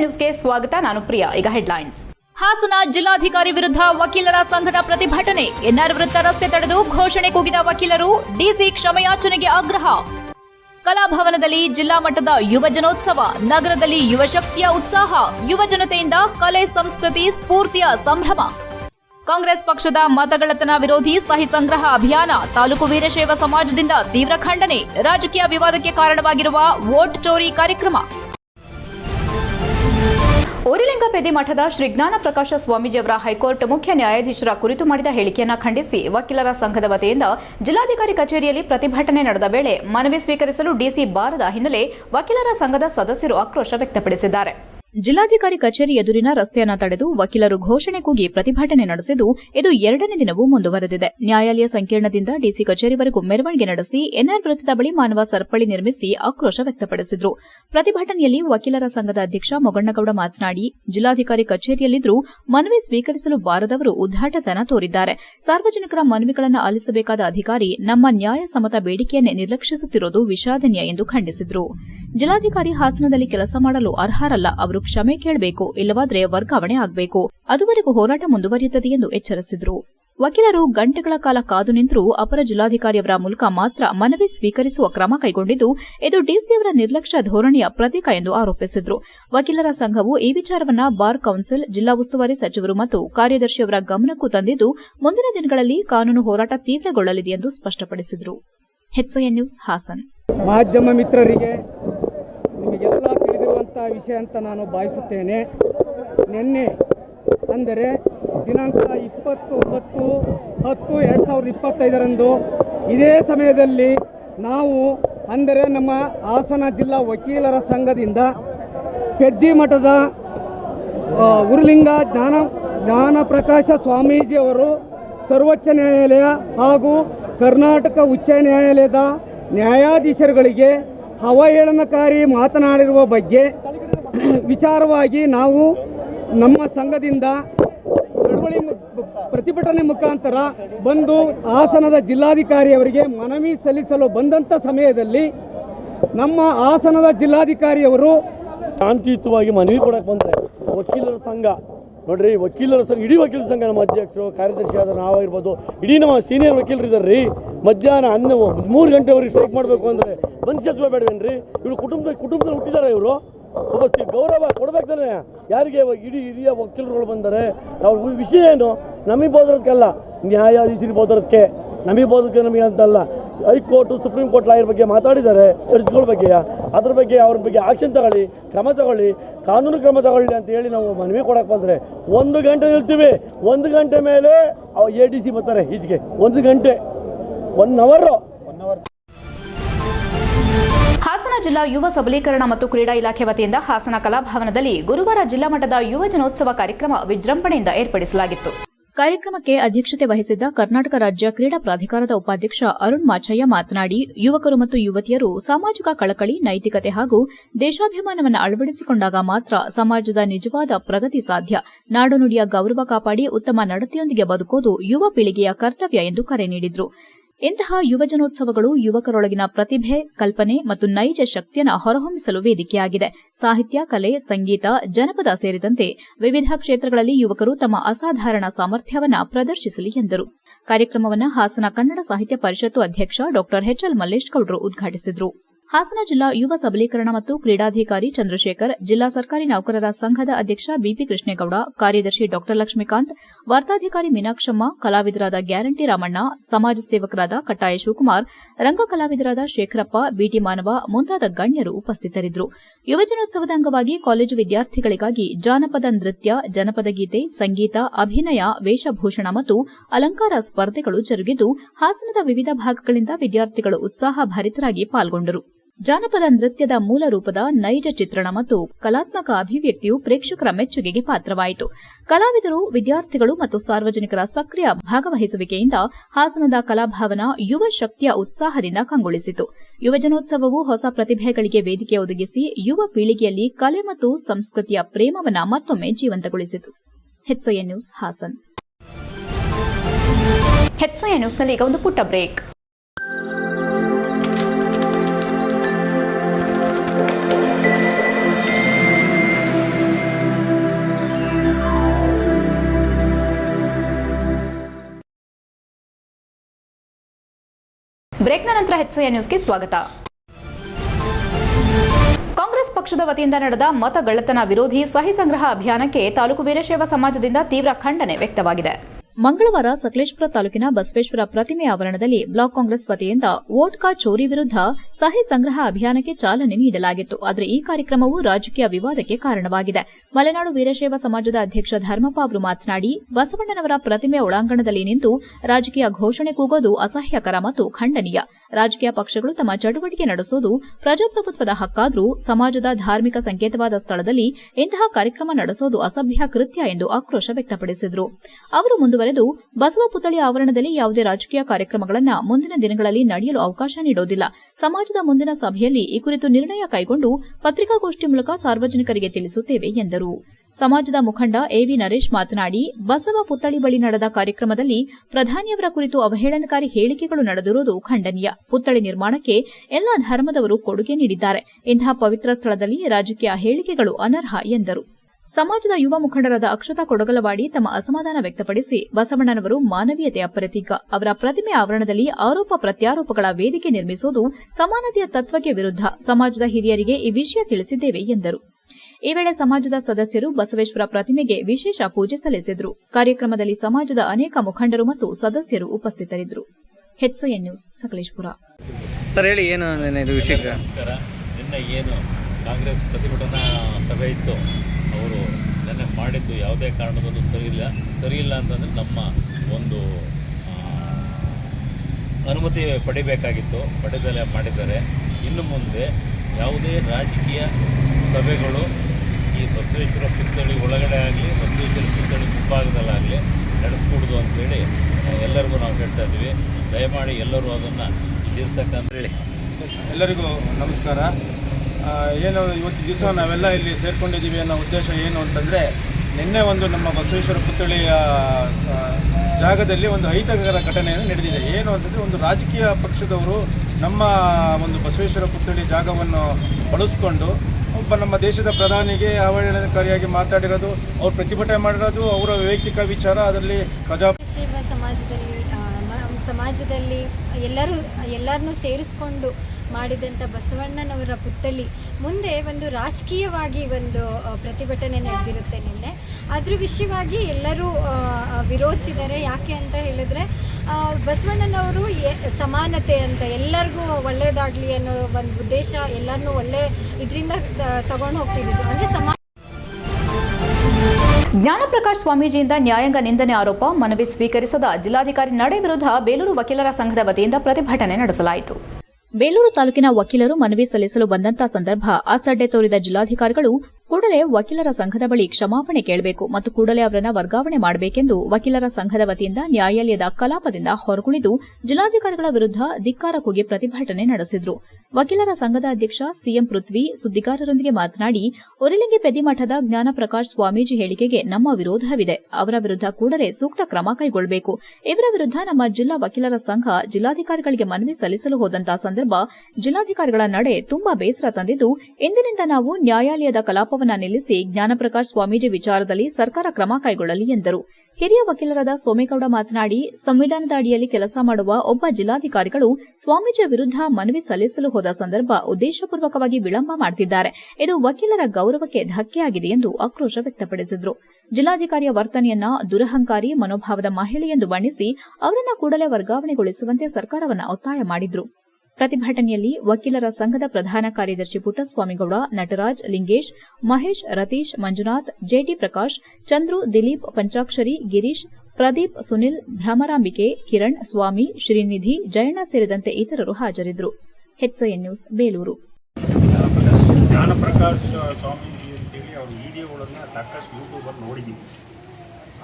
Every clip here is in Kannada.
ನ್ಯೂಸ್ಗೆ ಸ್ವಾಗತ, ನಾನು ಪ್ರಿಯಾ. ಈಗ ಹೆಡ್ಲೈನ್ಸ್ ಹಾಸನ ಜಿಲ್ಲಾಧಿಕಾರಿ ವಿರುದ್ಧ ವಕೀಲರ ಸಂಘದ ಪ್ರತಿಭಟನೆ. ಎನ್ಆರ್ ವೃತ್ತ ರಸ್ತೆ ತಡೆದು ಘೋಷಣೆ ಕೂಗಿದ ವಕೀಲರು, ಡಿಸಿ ಕ್ಷಮೆಯಾಚನೆಗೆ ಆಗ್ರಹ. ಕಲಾಭವನದಲ್ಲಿ ಜಿಲ್ಲಾ ಮಟ್ಟದ ಯುವ ಜನೋತ್ಸವ. ನಗರದಲ್ಲಿ ಯುವಶಕ್ತಿಯ ಉತ್ಸಾಹ. ಯುವ ಜನತೆಯಿಂದ ಕಲೆ, ಸಂಸ್ಕೃತಿ, ಸ್ಫೂರ್ತಿಯ ಸಂಭ್ರಮ. ಕಾಂಗ್ರೆಸ್ ಪಕ್ಷದ ಮತಗಳತನ ವಿರೋಧಿ ಸಹಿ ಸಂಗ್ರಹ ಅಭಿಯಾನ ತಾಲೂಕು ವೀರಶೈವ ಸಮಾಜದಿಂದ ತೀವ್ರ ಖಂಡನೆ. ರಾಜಕೀಯ ವಿವಾದಕ್ಕೆ ಕಾರಣವಾಗಿರುವ ವೋಟ್ ಚೋರಿ ಕಾರ್ಯಕ್ರಮ. ಓರಿಲಿಂಗಪೇದಿ ಮಠದ ಶ್ರೀ ಜ್ಞಾನ ಪ್ರಕಾಶ ಸ್ವಾಮೀಜಿಯವರ ಹೈಕೋರ್ಟ್ ಮುಖ್ಯ ನ್ಯಾಯಾಧೀಶರ ಕುರಿತು ಮಾಡಿದ ಹೇಳಿಕೆಯನ್ನು ಖಂಡಿಸಿ ವಕೀಲರ ಸಂಘದ ವತಿಯಿಂದ ಜಿಲ್ಲಾಧಿಕಾರಿ ಕಚೇರಿಯಲ್ಲಿ ಪ್ರತಿಭಟನೆ ನಡೆದ ವೇಳೆ ಮನವಿ ಸ್ವೀಕರಿಸಲು ಡಿಸಿ ಬಾರದ ಹಿನ್ನೆಲೆ ವಕೀಲರ ಸಂಘದ ಸದಸ್ಯರು ಆಕ್ರೋಶ ವ್ಯಕ್ತಪಡಿಸಿದ್ದಾರೆ. ಜಿಲ್ಲಾಧಿಕಾರಿ ಕಚೇರಿ ಎದುರಿನ ರಸ್ತೆಯನ್ನು ತಡೆದು ವಕೀಲರು ಘೋಷಣೆ ಕೂಗಿ ಪ್ರತಿಭಟನೆ ನಡೆಸಿದ್ದು, ಇದು ಎರಡನೇ ದಿನವೂ ಮುಂದುವರೆದಿದೆ. ನ್ಯಾಯಾಲಯ ಸಂಕೀರ್ಣದಿಂದ ಡಿಸಿ ಕಚೇರಿವರೆಗೂ ಮೆರವಣಿಗೆ ನಡೆಸಿ, ಎನ್ಆರ್ ವೃತ್ತದ ಬಳಿ ಮಾನವ ಸರಪಳಿ ನಿರ್ಮಿಸಿ ಆಕ್ರೋಶ ವ್ಯಕ್ತಪಡಿಸಿದ್ರು. ಪ್ರತಿಭಟನೆಯಲ್ಲಿ ವಕೀಲರ ಸಂಘದ ಅಧ್ಯಕ್ಷ ಮೊಗಣ್ಣಗೌಡ ಮಾತನಾಡಿ, ಜಿಲ್ಲಾಧಿಕಾರಿ ಕಚೇರಿಯಲ್ಲಿದ್ದರೂ ಮನವಿ ಸ್ವೀಕರಿಸಲು ಬಾರದವರು ಉದ್ದಾಟತನ ತೋರಿದ್ದಾರೆ. ಸಾರ್ವಜನಿಕರ ಮನವಿಗಳನ್ನು ಆಲಿಸಬೇಕಾದ ಅಧಿಕಾರಿ ನಮ್ಮ ನ್ಯಾಯಸಮ್ಮತ ಬೇಡಿಕೆಯನ್ನೇ ನಿರ್ಲಕ್ಷಿಸುತ್ತಿರುವುದು ವಿಷಾದನೀಯ ಎಂದು ಖಂಡಿಸಿದರು. ಜಿಲ್ಲಾಧಿಕಾರಿ ಹಾಸನದಲ್ಲಿ ಕೆಲಸ ಮಾಡಲು ಅರ್ಹರಲ್ಲ, ಅವರು ಕ್ಷಮೆ ಕೇಳಬೇಕು, ಇಲ್ಲವಾದರೆ ವರ್ಗಾವಣೆ ಆಗಬೇಕು. ಅದುವರೆಗೂ ಹೋರಾಟ ಮುಂದುವರಿಯುತ್ತದೆ ಎಂದು ಎಚ್ಚರಿಸಿದರು. ವಕೀಲರು ಗಂಟೆಗಳ ಕಾಲ ಕಾದು ನಿಂತರೂ ಅಪರ ಜಿಲ್ಲಾಧಿಕಾರಿಯವರ ಮೂಲಕ ಮಾತ್ರ ಮನವಿ ಸ್ವೀಕರಿಸುವ ಕ್ರಮ ಕೈಗೊಂಡಿದ್ದು, ಇದು ಡಿಸಿಯವರ ನಿರ್ಲಕ್ಷ್ಯ ಧೋರಣೆಯ ಪ್ರತೀಕ ಎಂದು ಆರೋಪಿಸಿದರು. ವಕೀಲರ ಸಂಘವು ಈ ವಿಚಾರವನ್ನ ಬಾರ್ ಕೌನ್ಸಿಲ್, ಜಿಲ್ಲಾ ಉಸ್ತುವಾರಿ ಸಚಿವರು ಮತ್ತು ಕಾರ್ಯದರ್ಶಿಯವರ ಗಮನಕ್ಕೂ ತಂದಿದ್ದು, ಮುಂದಿನ ದಿನಗಳಲ್ಲಿ ಕಾನೂನು ಹೋರಾಟ ತೀವ್ರಗೊಳ್ಳಲಿದೆ ಎಂದು ಸ್ಪಷ್ಟಪಡಿಸಿದರು. ಮಾಧ್ಯಮ ಮಿತ್ರರಿಗೆ ನಿಮಗೆಲ್ಲ ತಿಳಿದಿರುವಂಥ ವಿಷಯ ಅಂತ ನಾನು ಭಾವಿಸುತ್ತೇನೆ. ನಿನ್ನೆ ಅಂದರೆ ದಿನಾಂಕ ಇಪ್ಪತ್ತೊಂಬತ್ತು ಹತ್ತು ಎರಡು ಸಾವಿರದ ಇಪ್ಪತ್ತೈದರಂದು ಇದೇ ಸಮಯದಲ್ಲಿ ನಾವು ಅಂದರೆ ನಮ್ಮ ಹಾಸನ ಜಿಲ್ಲಾ ವಕೀಲರ ಸಂಘದಿಂದ ಪೆದ್ದಿ ಮಠದ ಉರುಲಿಂಗ ಜ್ಞಾನ, ಜ್ಞಾನಪ್ರಕಾಶ ಸ್ವಾಮೀಜಿಯವರು ಸರ್ವೋಚ್ಚ ನ್ಯಾಯಾಲಯ ಹಾಗೂ ಕರ್ನಾಟಕ ಉಚ್ಚ ನ್ಯಾಯಾಲಯದ ನ್ಯಾಯಾಧೀಶರುಗಳಿಗೆ ಅವಹೇಳನಕಾರಿ ಮಾತನಾಡಿರುವ ಬಗ್ಗೆ ವಿಚಾರವಾಗಿ ನಾವು ನಮ್ಮ ಸಂಘದಿಂದ ಚಳವಳಿ ಪ್ರತಿಭಟನೆ ಮುಖಾಂತರ ಬಂದು ಹಾಸನದ ಜಿಲ್ಲಾಧಿಕಾರಿಯವರಿಗೆ ಮನವಿ ಸಲ್ಲಿಸಲು ಬಂದಂಥ ಸಮಯದಲ್ಲಿ ನಮ್ಮ ಹಾಸನದ ಜಿಲ್ಲಾಧಿಕಾರಿಯವರು ಶಾಂತಿಯುತವಾಗಿ ಮನವಿ ಕೊಡಕ್ಕೆ ಬಂದರೆ ವಕೀಲರ ಸಂಘ ನೋಡ್ರಿ ವಕೀಲರ ಸಂಘ ಇಡೀ ವಕೀಲ ಸಂಘ ನಮ್ಮ ಅಧ್ಯಕ್ಷರು, ಕಾರ್ಯದರ್ಶಿ ಆದ ನಾವಾಗಿರ್ಬೋದು ಇಡೀ ನಮ್ಮ ಸೀನಿಯರ್ ವಕೀಲರು ಇದ್ದಾರೆ ರೀ ಮಧ್ಯಾಹ್ನ ಅನ್ನ ಮೂರು ಗಂಟೆವರೆಗೆ ಸ್ಟ್ರೈಕ್ ಮಾಡಬೇಕು ಅಂದರೆ ಮನುಷ್ಯತ್ವ ಬೇಡವೇನ್ರಿ? ಇವರು ಕುಟುಂಬದ, ಕುಟುಂಬದಲ್ಲಿ ಹುಟ್ಟಿದ್ದಾರೆ ಇವರು? ಒಬ್ಬ ಗೌರವ ಕೊಡ್ಬೇಕು ತಾನೆ? ಯಾರಿಗೆ ಇಡೀ ಹಿರಿಯ ವಕೀಲರುಗಳು ಬಂದರೆ, ಅವ್ರ ವಿಷಯ ಏನು? ನಮಗೆ ಬೋದೋದಕ್ಕಲ್ಲ ನ್ಯಾಯಾಧೀಶರಿಗೆ ಬೋದ್ರದಕ್ಕೆ ನಮಗೆ ಬೋದಕ್ಕೆ ನಮಗೆ ಅಂತಲ್ಲ ಹೈಕೋರ್ಟು, ಸುಪ್ರೀಂ ಕೋರ್ಟ್ ಲಾಯರ್ ಬಗ್ಗೆ ಮಾತಾಡಿದ್ದಾರೆ ಜಡ್ಜ್ಗಳ ಬಗ್ಗೆ ಅದ್ರ ಬಗ್ಗೆ ಅವ್ರ ಬಗ್ಗೆ ಆಕ್ಷನ್ ತಗೊಳ್ಳಿ, ಕ್ರಮ ತಗೊಳ್ಳಿ. ಕಾನೂನು ಕ್ರಮ ತಗೊಳ್ಳಿ ಅಂತ ಹೇಳಿ ನಾವು ಮನವಿ ಕೊಡಕ್ಕೆ ಬಂದರೆ ಒಂದು ಗಂಟೆ ನಿಲ್ತೀವಿ. ಒಂದು ಗಂಟೆ ಮೇಲೆ ಎ ಡಿ ಸಿ ಬರ್ತಾರೆ ಈಚೆಗೆ. ಒಂದು ಗಂಟೆ. ಒನ್ ಅವರು ಹಾಸನ ಜಿಲ್ಲಾ ಯುವ ಸಬಲೀಕರಣ ಮತ್ತು ಕ್ರೀಡಾ ಇಲಾಖೆ ವತಿಯಿಂದ ಹಾಸನ ಕಲಾಭವನದಲ್ಲಿ ಗುರುವಾರ ಜಿಲ್ಲಾ ಮಟ್ಟದ ಯುವ ಜನೋತ್ಸವ ಕಾರ್ಯಕ್ರಮ ವಿಜೃಂಭಣೆಯಿಂದ ಏರ್ಪಡಿಸಲಾಗಿತ್ತು. ಕಾರ್ಯಕ್ರಮಕ್ಕೆ ಅಧ್ಯಕ್ಷತೆ ವಹಿಸಿದ್ದ ಕರ್ನಾಟಕ ರಾಜ್ಯ ಕ್ರೀಡಾ ಪ್ರಾಧಿಕಾರದ ಉಪಾಧ್ಯಕ್ಷ ಅರುಣ್ ಮಾಚಯ್ಯ ಮಾತನಾಡಿ, ಯುವಕರು ಮತ್ತು ಯುವತಿಯರು ಸಾಮಾಜಿಕ ಕಳಕಳಿ, ನೈತಿಕತೆ ಹಾಗೂ ದೇಶಾಭಿಮಾನವನ್ನು ಅಳವಡಿಸಿಕೊಂಡಾಗ ಮಾತ್ರ ಸಮಾಜದ ನಿಜವಾದ ಪ್ರಗತಿ ಸಾಧ್ಯ. ನಾಡುನುಡಿಯ ಗೌರವ ಕಾಪಾಡಿ ಉತ್ತಮ ನಡತೆಯೊಂದಿಗೆ ಬದುಕೋದು ಯುವ ಪೀಳಿಗೆಯ ಕರ್ತವ್ಯ ಎಂದು ಕರೆ ನೀಡಿದರು. ಇಂತಹ ಯುವಜನೋತ್ಸವಗಳು ಯುವಕರೊಳಗಿನ ಪ್ರತಿಭೆ, ಕಲ್ಪನೆ ಮತ್ತು ನೈಜ ಶಕ್ತಿಯನ್ನು ಹೊರಹೊಮ್ಮಿಸಲು ವೇದಿಕೆಯಾಗಿದೆ. ಸಾಹಿತ್ಯ, ಕಲೆ, ಸಂಗೀತ, ಜನಪದ ಸೇರಿದಂತೆ ವಿವಿಧ ಕ್ಷೇತ್ರಗಳಲ್ಲಿ ಯುವಕರು ತಮ್ಮ ಅಸಾಧಾರಣ ಸಾಮರ್ಥ್ಯವನ್ನು ಪ್ರದರ್ಶಿಸಲಿ ಎಂದರು. ಕಾರ್ಯಕ್ರಮವನ್ನು ಹಾಸನ ಕನ್ನಡ ಸಾಹಿತ್ಯ ಪರಿಷತ್ತು ಅಧ್ಯಕ್ಷ ಡಾ ಎಚ್ಎಲ್ ಮಲ್ಲೇಶ್ ಗೌಡ್ರು ಉದ್ಘಾಟಿಸಿದರು. ಹಾಸನ ಜಿಲ್ಲಾ ಯುವ ಸಬಲೀಕರಣ ಮತ್ತು ಕ್ರೀಡಾಧಿಕಾರಿ ಚಂದ್ರಶೇಖರ್, ಜಿಲ್ಲಾ ಸರ್ಕಾರಿ ನೌಕರರ ಸಂಘದ ಅಧ್ಯಕ್ಷ ಬಿಪಿ ಕೃಷ್ಣೇಗೌಡ, ಕಾರ್ಯದರ್ಶಿ ಡಾ ಲಕ್ಷ್ಮೀಕಾಂತ್, ವಾರ್ತಾಧಿಕಾರಿ ಮೀನಾಕ್ಷಮ್ಮ, ಕಲಾವಿದರಾದ ಗ್ಯಾರಂಟಿ ರಾಮಣ್ಣ, ಸಮಾಜ ಸೇವಕರಾದ ಕಟ್ಟಾಯ ಶಿವಕುಮಾರ್, ರಂಗ ಕಲಾವಿದರಾದ ಶೇಖರಪ್ಪ, ಬಿಟಿ ಮಾನವ ಮುಂತಾದ ಗಣ್ಯರು ಉಪಸ್ಥಿತರಿದ್ದರು. ಯುವಜನೋತ್ಸವದ ಅಂಗವಾಗಿ ಕಾಲೇಜು ವಿದ್ಯಾರ್ಥಿಗಳಿಗಾಗಿ ಜಾನಪದ ನೃತ್ಯ, ಜನಪದ ಗೀತೆ, ಸಂಗೀತ, ಅಭಿನಯ, ವೇಷಭೂಷಣ ಮತ್ತು ಅಲಂಕಾರ ಸ್ಪರ್ಧೆಗಳು ಜರುಗಿದ್ದು, ಹಾಸನದ ವಿವಿಧ ಭಾಗಗಳಿಂದ ವಿದ್ಯಾರ್ಥಿಗಳು ಉತ್ಸಾಹಭರಿತರಾಗಿ ಪಾಲ್ಗೊಂಡರು. ಜಾನಪದ ನೃತ್ಯದ ಮೂಲ ರೂಪದ ನೈಜ ಚಿತ್ರಣ ಮತ್ತು ಕಲಾತ್ಮಕ ಅಭಿವ್ಯಕ್ತಿಯು ಪ್ರೇಕ್ಷಕರ ಮೆಚ್ಚುಗೆಗೆ ಪಾತ್ರವಾಯಿತು. ಕಲಾವಿದರು, ವಿದ್ಯಾರ್ಥಿಗಳು ಮತ್ತು ಸಾರ್ವಜನಿಕರ ಸಕ್ರಿಯ ಭಾಗವಹಿಸುವಿಕೆಯಿಂದ ಹಾಸನದ ಕಲಾಭಾವನ ಯುವ ಶಕ್ತಿಯ ಉತ್ಸಾಹದಿಂದ ಕಂಗೊಳಿಸಿತು. ಯುವಜನೋತ್ಸವವು ಹೊಸ ಪ್ರತಿಭೆಗಳಿಗೆ ವೇದಿಕೆ ಒದಗಿಸಿ ಯುವ ಪೀಳಿಗೆಯಲ್ಲಿ ಕಲೆ ಮತ್ತು ಸಂಸ್ಕೃತಿಯ ಪ್ರೇಮವನ್ನು ಮತ್ತೊಮ್ಮೆ ಜೀವಂತಗೊಳಿಸಿತು. ನ್ಯೂಸ್ ಹಾಸನ್. ನ್ಯೂಸ್ನಲ್ಲಿ ಈಗ ಒಂದು ಪುಟ್ಟ ಬ್ರೇಕ್. ಬ್ರೇಕ್ನ ನಂತರ ಹೆಚ್ಐ ನ್ಯೂಸ್ಗೆ ಸ್ವಾಗತ. ಕಾಂಗ್ರೆಸ್ ಪಕ್ಷದ ವತಿಯಿಂದ ನಡೆದ ಮತಗಳ್ಳತನ ವಿರೋಧಿ ಸಹಿ ಸಂಗ್ರಹ ಅಭಿಯಾನಕ್ಕೆ ತಾಲೂಕು ವೀರಶೈವ ಸಮಾಜದಿಂದ ತೀವ್ರ ಖಂಡನೆ ವ್ಯಕ್ತವಾಗಿದೆ. ಮಂಗಳವಾರ ಸಕಲೇಶಪುರ ತಾಲೂಕಿನ ಬಸವೇಶ್ವರ ಪ್ರತಿಮೆ ಆವರಣದಲ್ಲಿ ಬ್ಲಾಕ್ ಕಾಂಗ್ರೆಸ್ ವತಿಯಿಂದ ವೋಟ್ ಕಾ ಚೋರಿ ವಿರುದ್ಧ ಸಹಿ ಸಂಗ್ರಹ ಅಭಿಯಾನಕ್ಕೆ ಚಾಲನೆ ನೀಡಲಾಗಿತ್ತು. ಆದರೆ ಈ ಕಾರ್ಯಕ್ರಮವು ರಾಜಕೀಯ ವಿವಾದಕ್ಕೆ ಕಾರಣವಾಗಿದೆ. ಮಲೆನಾಡು ವೀರಶೈವ ಸಮಾಜದ ಅಧ್ಯಕ್ಷ ಧರ್ಮಪ್ಪ ಅವರು ಮಾತನಾಡಿ, ಬಸವಣ್ಣನವರ ಪ್ರತಿಮೆ ಒಳಾಂಗಣದಲ್ಲಿ ನಿಂತು ರಾಜಕೀಯ ಘೋಷಣೆ ಕೂಗೋದು ಅಸಹ್ಯಕರ ಮತ್ತು ಖಂಡನೀಯ. ರಾಜಕೀಯ ಪಕ್ಷಗಳು ತಮ್ಮ ಚಟುವಟಿಕೆ ನಡೆಸೋದು ಪ್ರಜಾಪ್ರಭುತ್ವದ ಹಕ್ಕಾದರೂ ಸಮಾಜದ ಧಾರ್ಮಿಕ ಸಂಕೇತವಾದ ಸ್ಥಳದಲ್ಲಿ ಇಂತಹ ಕಾರ್ಯಕ್ರಮ ನಡೆಸೋದು ಅಸಭ್ಯ ಕೃತ್ಯ ಎಂದು ಆಕ್ರೋಶ ವ್ಯಕ್ತಪಡಿಸಿದರು. ಅವರು ಮುಂದುವರೆದು ಬಸವ ಪುತ್ಥಳಿ ಆವರಣದಲ್ಲಿ ಯಾವುದೇ ರಾಜಕೀಯ ಕಾರ್ಯಕ್ರಮಗಳನ್ನು ಮುಂದಿನ ದಿನಗಳಲ್ಲಿ ನಡೆಯಲು ಅವಕಾಶ ನೀಡುವುದಿಲ್ಲ. ಸಮಾಜದ ಮುಂದಿನ ಸಭೆಯಲ್ಲಿ ಈ ಕುರಿತು ನಿರ್ಣಯ ಕೈಗೊಂಡು ಪತ್ರಿಕಾಗೋಷ್ಠಿ ಮೂಲಕ ಸಾರ್ವಜನಿಕರಿಗೆ ತಿಳಿಸುತ್ತೇವೆ ಎಂದರು. ಸಮಾಜದ ಮುಖಂಡ ಎವಿ ನರೇಶ್ ಮಾತನಾಡಿ, ಬಸವ ಪುತ್ಥಳಿ ಬಳಿ ನಡೆದ ಕಾರ್ಯಕ್ರಮದಲ್ಲಿ ಪ್ರಧಾನಿಯವರ ಕುರಿತು ಅವಹೇಳನಕಾರಿ ಹೇಳಿಕೆಗಳು ನಡೆದಿರುವುದು ಖಂಡನೀಯ. ಪುತ್ಥಳಿ ನಿರ್ಮಾಣಕ್ಕೆ ಎಲ್ಲಾ ಧರ್ಮದವರು ಕೊಡುಗೆ ನೀಡಿದ್ದಾರೆ. ಇಂತಹ ಪವಿತ್ರ ಸ್ಥಳದಲ್ಲಿ ರಾಜಕೀಯ ಹೇಳಿಕೆಗಳು ಅನರ್ಹ ಎಂದರು. ಸಮಾಜದ ಯುವ ಮುಖಂಡರಾದ ಅಕ್ಷತಾ ಕೊಡಗಲವಾಡಿ ತಮ್ಮ ಅಸಮಾಧಾನ ವ್ಯಕ್ತಪಡಿಸಿ ಬಸವಣ್ಣನವರು ಮಾನವೀಯತೆಯ ಪ್ರತೀಕ. ಅವರ ಪ್ರತಿಮೆ ಆವರಣದಲ್ಲಿ ಆರೋಪ ಪ್ರತ್ಯಾರೋಪಗಳ ವೇದಿಕೆ ನಿರ್ಮಿಸುವುದು ಸಮಾನತೆಯ ತತ್ವಕ್ಕೆ ವಿರುದ್ಧ ಸಮಾಜದ ಹಿರಿಯರಿಗೆ ಈ ವಿಷಯ ತಿಳಿಸಿದ್ದೇವೆ ಎಂದರು. ಈ ವೇಳೆ ಸಮಾಜದ ಸದಸ್ಯರು ಬಸವೇಶ್ವರ ಪ್ರತಿಮೆಗೆ ವಿಶೇಷ ಪೂಜೆ ಸಲ್ಲಿಸಿದರು. ಕಾರ್ಯಕ್ರಮದಲ್ಲಿ ಸಮಾಜದ ಅನೇಕ ಮುಖಂಡರು ಮತ್ತು ಸದಸ್ಯರು ಉಪಸ್ಥಿತರಿದ್ದರು. ನ್ಯೂಸ್ ಸಕಲೇಶ್ಪುರ. ಸರ್ ಹೇಳಿ ಏನು ಇದು ವಿಷಯ ನಮಸ್ಕಾರ. ನಿನ್ನೆ ಏನು ಕಾಂಗ್ರೆಸ್ ಪ್ರತಿಭಟನಾ ಸಭೆ ಇತ್ತು. ಅವರು ನೆನ್ನೆ ಮಾಡಿದ್ದು ಯಾವುದೇ ಕಾರಣದಲ್ಲೂ ಸರಿಯಿಲ್ಲ ಸರಿಯಿಲ್ಲ ಅಂತಂದರೆ ನಮ್ಮ ಒಂದು ಅನುಮತಿ ಪಡಿಬೇಕಾಗಿತ್ತು. ಪಡೆದಲೇ ಮಾಡಿದ್ದಾರೆ. ಇನ್ನು ಮುಂದೆ ಯಾವುದೇ ರಾಜಕೀಯ ಸಭೆಗಳು ಈ ಬಸವೇಶ್ವರ ಪುತ್ಥಳಿ ಒಳಗಡೆ ಆಗಲಿ, ಬಸವೇಶ್ವರ ಪುತ್ಥಳಿ ಮುಂಭಾಗದಲ್ಲಾಗಲಿ ನಡೆಸ್ಕೊಡ್ದು ಅಂತೇಳಿ ಎಲ್ಲರಿಗೂ ನಾವು ಹೇಳ್ತಾ ಇದ್ದೀವಿ. ದಯಮಾಡಿ ಎಲ್ಲರೂ ಅದನ್ನು ಇಲ್ಲಿರ್ತಕ್ಕಂಥೇಳಿ ಎಲ್ಲರಿಗೂ ನಮಸ್ಕಾರ. ಏನು ಇವತ್ತು ದಿವಸ ನಾವೆಲ್ಲ ಇಲ್ಲಿ ಸೇರ್ಕೊಂಡಿದ್ದೀವಿ ಅನ್ನೋ ಉದ್ದೇಶ ಏನು ಅಂತಂದರೆ, ನಿನ್ನೆ ಒಂದು ನಮ್ಮ ಬಸವೇಶ್ವರ ಪುತ್ಥಳಿಯ ಜಾಗದಲ್ಲಿ ಒಂದು ಅಹಿತಕರ ಘಟನೆಯನ್ನು ನಡೆದಿದೆ. ಏನು ಅಂತಂದರೆ, ಒಂದು ರಾಜಕೀಯ ಪಕ್ಷದವರು ನಮ್ಮ ಒಂದು ಬಸವೇಶ್ವರ ಪುತ್ಥಳಿ ಜಾಗವನ್ನು ಬಳಸ್ಕೊಂಡು, ಒಬ್ಬ ನಮ್ಮ ದೇಶದ ಪ್ರಧಾನಿಗೆ ಅವಹೇಳನಕಾರಿಯಾಗಿ ಮಾತಾಡಿರೋದು, ಅವ್ರು ಪ್ರತಿಭಟನೆ ಮಾಡಿರೋದು, ಅವರ ವೈಯಕ್ತಿಕ ವಿಚಾರ, ಅದರಲ್ಲಿ ಪ್ರಜಾ ಸಮಾಜದಲ್ಲಿ ಸಮಾಜದಲ್ಲಿ ಎಲ್ಲರೂ, ಎಲ್ಲರನ್ನೂ ಸೇರಿಸ್ಕೊಂಡು ಮಾಡಿದಂಥ ಬಸವಣ್ಣನವರ ಪುತ್ಥಳಿ. ಮುಂದೆ ಒಂದು ರಾಜಕೀಯವಾಗಿ ಒಂದು ಪ್ರತಿಭಟನೆ ನಡೆದಿರುತ್ತೆ ನಿನ್ನೆ. ಅದ್ರ ವಿಷಯವಾಗಿ ಎಲ್ಲರೂ ವಿರೋಧಿಸಿದ್ದಾರೆ. ಯಾಕೆ ಅಂತ ಹೇಳಿದ್ರೆ ಬಸವಣ್ಣನವರು ಸಮಾನತೆ ಅಂತ ಎಲ್ಲರಿಗೂ ಒಳ್ಳೆಯದಾಗಲಿ ಅನ್ನೋ ಒಂದು ಉದ್ದೇಶ ಎಲ್ಲರನ್ನೂ ಒಳ್ಳೆ ಇದರಿಂದ ತಗೊಂಡು ಹೋಗ್ತಿದ್ದು ಅಂದರೆ ಸಮಾನ ಜ್ಞಾನಪ್ರಕಾಶ್ ಸ್ವಾಮೀಜಿಯಿಂದ ನ್ಯಾಯಾಂಗ ನಿಂದನೆ ಆರೋಪ, ಮನವಿ ಸ್ವೀಕರಿಸದ ಜಿಲ್ಲಾಧಿಕಾರಿ ನಡೆ ವಿರುದ್ಧ ಬೇಲೂರು ವಕೀಲರ ಸಂಘದ ವತಿಯಿಂದ ಪ್ರತಿಭಟನೆ ನಡೆಸಲಾಯಿತು. ಬೇಲೂರು ತಾಲೂಕಿನ ವಕೀಲರು ಮನವಿ ಸಲ್ಲಿಸಲು ಬಂದಂತಹ ಸಂದರ್ಭ ಅಸಡ್ಡೆ ತೋರಿದ ಜಿಲ್ಲಾಧಿಕಾರಿಗಳು ಕೂಡಲೇ ವಕೀಲರ ಸಂಘದ ಬಳಿ ಕ್ಷಮಾಪಣೆ ಕೇಳಬೇಕು ಮತ್ತು ಕೂಡಲೇ ಅವರನ್ನ ವರ್ಗಾವಣೆ ಮಾಡಬೇಕೆಂದು ವಕೀಲರ ಸಂಘದ ವತಿಯಿಂದ ನ್ಯಾಯಾಲಯದ ಕಲಾಪದಿಂದ ಹೊರಗುಳಿದು ಜಿಲ್ಲಾಧಿಕಾರಿಗಳ ವಿರುದ್ಧ ಧಿಕ್ಕಾರ ಕೂಗಿ ಪ್ರತಿಭಟನೆ ನಡೆಸಿದ್ರು. ವಕೀಲರ ಸಂಘದ ಅಧ್ಯಕ್ಷ ಸಿಎಂ ಪೃಥ್ವಿ ಸುದ್ದಿಗಾರರೊಂದಿಗೆ ಮಾತನಾಡಿ ಒರಿಲಿಂಗಿ ಪೆದ್ದಿಮಠದ ಜ್ಞಾನಪ್ರಕಾಶ್ ಸ್ವಾಮೀಜಿ ಹೇಳಿಕೆಗೆ ನಮ್ಮ ವಿರೋಧವಿದೆ. ಅವರ ವಿರುದ್ಧ ಕೂಡಲೇ ಸೂಕ್ತ ಕ್ರಮ ಕೈಗೊಳ್ಳಬೇಕು. ಇವರ ವಿರುದ್ಧ ನಮ್ಮ ಜಿಲ್ಲಾ ವಕೀಲರ ಸಂಘ ಜಿಲ್ಲಾಧಿಕಾರಿಗಳಿಗೆ ಮನವಿ ಸಲ್ಲಿಸಲು ಹೋದಂತಹ ಸಂದರ್ಭ ಜಿಲ್ಲಾಧಿಕಾರಿಗಳ ನಡೆ ತುಂಬಾ ಬೇಸರ ತಂದಿದ್ದು, ಇಂದಿನಿಂದ ನಾವು ನ್ಯಾಯಾಲಯದ ಕಲಾಪವನ್ನ ನಿಲ್ಲಿಸಿ ಜ್ಞಾನಪ್ರಕಾಶ್ ಸ್ವಾಮೀಜಿ ವಿಚಾರದಲ್ಲಿ ಸರ್ಕಾರ ಕ್ರಮ ಕೈಗೊಳ್ಳಲಿ ಎಂದರು. ಹಿರಿಯ ವಕೀಲರಾದ ಸೋಮೇಗೌಡ ಮಾತನಾಡಿ, ಸಂವಿಧಾನದ ಅಡಿಯಲ್ಲಿ ಕೆಲಸ ಮಾಡುವ ಒಬ್ಬ ಜಿಲ್ಲಾಧಿಕಾರಿಗಳು ಸ್ವಾಮೀಜಿ ವಿರುದ್ಧ ಮನವಿ ಸಲ್ಲಿಸಲು ಹೋದ ಸಂದರ್ಭ ಉದ್ದೇಶಪೂರ್ವಕವಾಗಿ ವಿಳಂಬ ಮಾಡುತ್ತಿದ್ದಾರೆ ಇದು ವಕೀಲರ ಗೌರವಕ್ಕೆ ಧಕ್ಕೆಯಾಗಿದೆ ಎಂದು ಆಕ್ರೋಶ ವ್ಯಕ್ತಪಡಿಸಿದರು. ಜಿಲ್ಲಾಧಿಕಾರಿಯ ವರ್ತನೆಯನ್ನ ದುರಹಂಕಾರಿ ಮನೋಭಾವದ ಮಹಿಳೆ ಬಣ್ಣಿಸಿ, ಅವರನ್ನು ಕೂಡಲೇ ವರ್ಗಾವಣೆಗೊಳಿಸುವಂತೆ ಸರ್ಕಾರವನ್ನು ಒತ್ತಾಯ ಮಾಡಿದ್ರು. ಪ್ರತಿಭಟನೆಯಲ್ಲಿ ವಕೀಲರ ಸಂಘದ ಪ್ರಧಾನ ಕಾರ್ಯದರ್ಶಿ ಪುಟ್ಟಸ್ವಾಮಿಗೌಡ, ನಟರಾಜ್ ಲಿಂಗೇಶ್, ಮಹೇಶ್, ರತೀಶ್ ಮಂಜುನಾಥ್, ಜೆಟಿ ಪ್ರಕಾಶ್, ಚಂದ್ರು, ದಿಲೀಪ್ ಪಂಚಾಕ್ಷರಿ, ಗಿರೀಶ್, ಪ್ರದೀಪ್, ಸುನಿಲ್, ಭ್ರಮರಾಂಬಿಕೆ, ಕಿರಣ್, ಸ್ವಾಮಿ, ಶ್ರೀನಿಧಿ, ಜಯಣ್ಣ ಸೇರಿದಂತೆ ಇತರರು ಹಾಜರಿದ್ದರು. ನ್ಯೂಸ್, ಬೇಲೂರು.